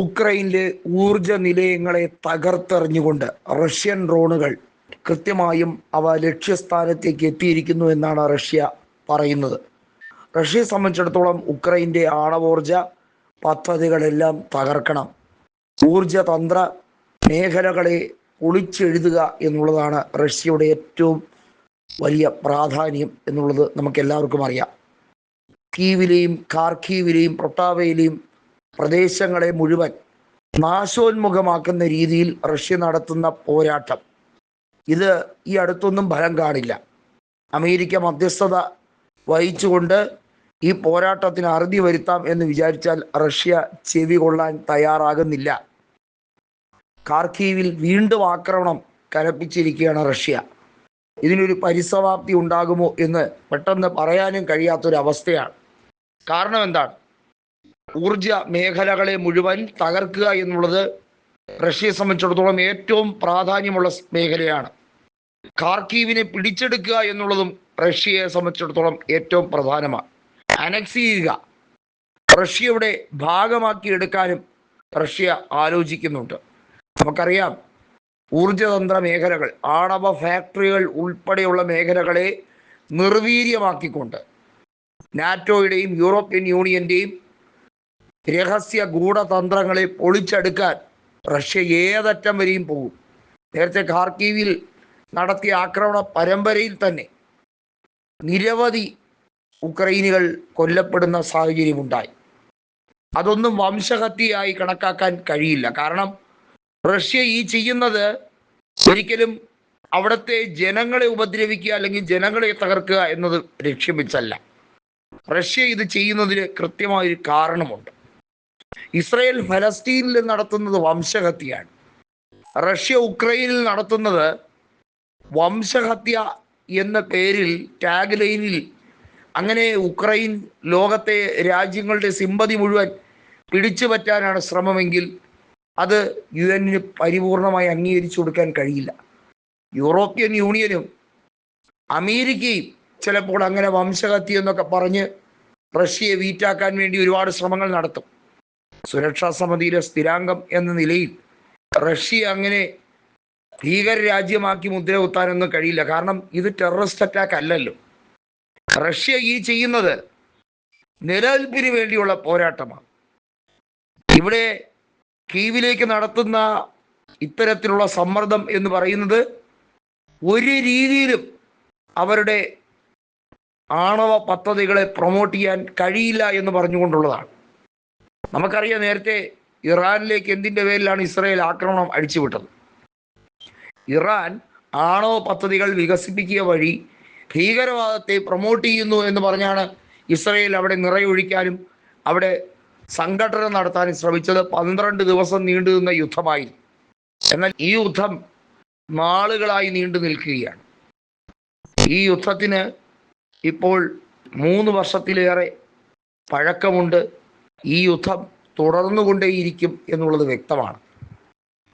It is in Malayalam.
ഉക്രൈനിലെ ഊർജ നിലയങ്ങളെ തകർത്തെറിഞ്ഞുകൊണ്ട് റഷ്യൻ ഡ്രോണുകൾ കൃത്യമായും അവ ലക്ഷ്യസ്ഥാനത്തേക്ക് എത്തിയിരിക്കുന്നു എന്നാണ് റഷ്യ പറയുന്നത്. റഷ്യയെ സംബന്ധിച്ചിടത്തോളം ഉക്രൈന്റെ ആണവോർജ പദ്ധതികളെല്ലാം തകർക്കണം. ഊർജതന്ത്ര മേഖലകളെ ഒളിച്ചെഴുതുക എന്നുള്ളതാണ് റഷ്യയുടെ ഏറ്റവും വലിയ പ്രാധാന്യം എന്നുള്ളത് നമുക്ക് എല്ലാവർക്കും അറിയാം. കീവിലെയും കാർക്കീവിലെയും പ്രൊട്ടാവയിലെയും പ്രദേശങ്ങളെ മുഴുവൻ നാശോന്മുഖമാക്കുന്ന രീതിയിൽ റഷ്യ നടത്തുന്ന പോരാട്ടം. ഇത് ഈ അടുത്തൊന്നും ഫലം കാണില്ല. അമേരിക്ക മധ്യസ്ഥത വഹിച്ചുകൊണ്ട് ഈ പോരാട്ടത്തിന് അറുതി വരുത്താം എന്ന് വിചാരിച്ചാൽ റഷ്യ ചെവി കൊള്ളാൻ തയ്യാറാകുന്നില്ല. കാർക്കീവിൽ വീണ്ടും ആക്രമണം കനപ്പിച്ചിരിക്കുകയാണ് റഷ്യ. ഇതിനൊരു പരിസമാപ്തി ഉണ്ടാകുമോ എന്ന് പെട്ടെന്ന് പറയാനും കഴിയാത്തൊരവസ്ഥയാണ്. കാരണം എന്താണ്? ഊർജ മേഖലകളെ മുഴുവൻ തകർക്കുക എന്നുള്ളത് റഷ്യയെ സംബന്ധിച്ചിടത്തോളം ഏറ്റവും പ്രാധാന്യമുള്ള മേഖലയാണ്. കാർക്കീവിനെ പിടിച്ചെടുക്കുക എന്നുള്ളതും റഷ്യയെ സംബന്ധിച്ചിടത്തോളം ഏറ്റവും പ്രധാനമാണ്. അനക്സ് ചെയ്യുക. റഷ്യയുടെ ഭാഗമാക്കി എടുക്കാനും റഷ്യ ആലോചിക്കുന്നുണ്ട്. നമുക്കറിയാം ഊർജതന്ത്ര മേഖലകൾ ആണവ ഫാക്ടറികൾ ഉൾപ്പെടെയുള്ള മേഖലകളെ നിർവീര്യമാക്കിക്കൊണ്ട് നാറ്റോയുടെയും യൂറോപ്യൻ യൂണിയന്റെയും രഹസ്യ ഗൂഢതന്ത്രങ്ങളെ പൊളിച്ചെടുക്കാൻ റഷ്യ ഏതറ്റം വരെയും പോകും. നേരത്തെ ഖാർക്കീവിൽ നടത്തിയ ആക്രമണ പരമ്പരയിൽ തന്നെ നിരവധി ഉക്രൈനികൾ കൊല്ലപ്പെടുന്ന സാഹചര്യമുണ്ടായി. അതൊന്നും വംശഹത്യയായി കണക്കാക്കാൻ കഴിയില്ല. കാരണം റഷ്യ ഈ ചെയ്യുന്നത് ഒരിക്കലും അവിടുത്തെ ജനങ്ങളെ ഉപദ്രവിക്കുക അല്ലെങ്കിൽ ജനങ്ങളെ തകർക്കുക എന്നത് ലക്ഷ്യം വെച്ചല്ല. റഷ്യ ഇത് ചെയ്യുന്നതിന് കൃത്യമായൊരു കാരണമുണ്ട്. ഇസ്രയേൽ ഫലസ്തീനിൽ നടത്തുന്നത് വംശഹത്യയാണ്. റഷ്യ ഉക്രൈനിൽ നടത്തുന്നത് വംശഹത്യ എന്ന പേരിൽ ടാഗ് ലൈനിൽ അങ്ങനെ ഉക്രൈൻ ലോകത്തെ രാജ്യങ്ങളുടെ സിമ്പതി മുഴുവൻ പിടിച്ചു പറ്റാനാണ് ശ്രമമെങ്കിൽ അത് യു എന്നിന് പരിപൂർണമായി അംഗീകരിച്ചു കൊടുക്കാൻ കഴിയില്ല. യൂറോപ്യൻ യൂണിയനും അമേരിക്കയും ചിലപ്പോൾ അങ്ങനെ വംശഹത്യ എന്നൊക്കെ പറഞ്ഞ് റഷ്യയെ വീറ്റാക്കാൻ വേണ്ടി ഒരുപാട് ശ്രമങ്ങൾ നടത്തും. സുരക്ഷാ സമിതിയിലെ സ്ഥിരാംഗം എന്ന നിലയിൽ റഷ്യ അങ്ങനെ ഭീകര രാജ്യമാക്കി മുദ്ര കുത്താനൊന്നും കഴിയില്ല. കാരണം ഇത് ടെററിസ്റ്റ് അറ്റാക്ക് അല്ലല്ലോ. റഷ്യ ഈ ചെയ്യുന്നത് നിലനിൽപ്പിന് വേണ്ടിയുള്ള പോരാട്ടമാണ്. ഇവിടെ കീവിലേക്ക് നടത്തുന്ന ഇത്തരത്തിലുള്ള സമ്മർദ്ദം എന്ന് പറയുന്നത് ഒരു രീതിയിലും അവരുടെ ആണവ പദ്ധതികളെ പ്രൊമോട്ട് ചെയ്യാൻ കഴിയില്ല എന്ന് പറഞ്ഞുകൊണ്ടുള്ളതാണ്. നമുക്കറിയാം നേരത്തെ ഇറാനിലേക്ക് എന്തിന്റെ പേരിലാണ് ഇസ്രയേൽ ആക്രമണം അഴിച്ചുവിട്ടത്? ഇറാൻ ആണവ പദ്ധതികൾ വികസിപ്പിക്കുക വഴി ഭീകരവാദത്തെ പ്രൊമോട്ട് ചെയ്യുന്നു എന്ന് പറഞ്ഞാണ് ഇസ്രയേൽ അവിടെ നിറയൊഴിക്കാനും അവിടെ സംഘടന നടത്താനും ശ്രമിച്ചത്. പന്ത്രണ്ട് ദിവസം നീണ്ടു നിന്ന യുദ്ധമായിരുന്നു. എന്നാൽ ഈ യുദ്ധം നാളുകളായി നീണ്ടു നിൽക്കുകയാണ്. ഈ യുദ്ധത്തിന് ഇപ്പോൾ മൂന്ന് വർഷത്തിലേറെ പഴക്കമുണ്ട്. ഈ യുദ്ധം തുടർന്നുകൊണ്ടേയിരിക്കും എന്നുള്ളത് വ്യക്തമാണ്.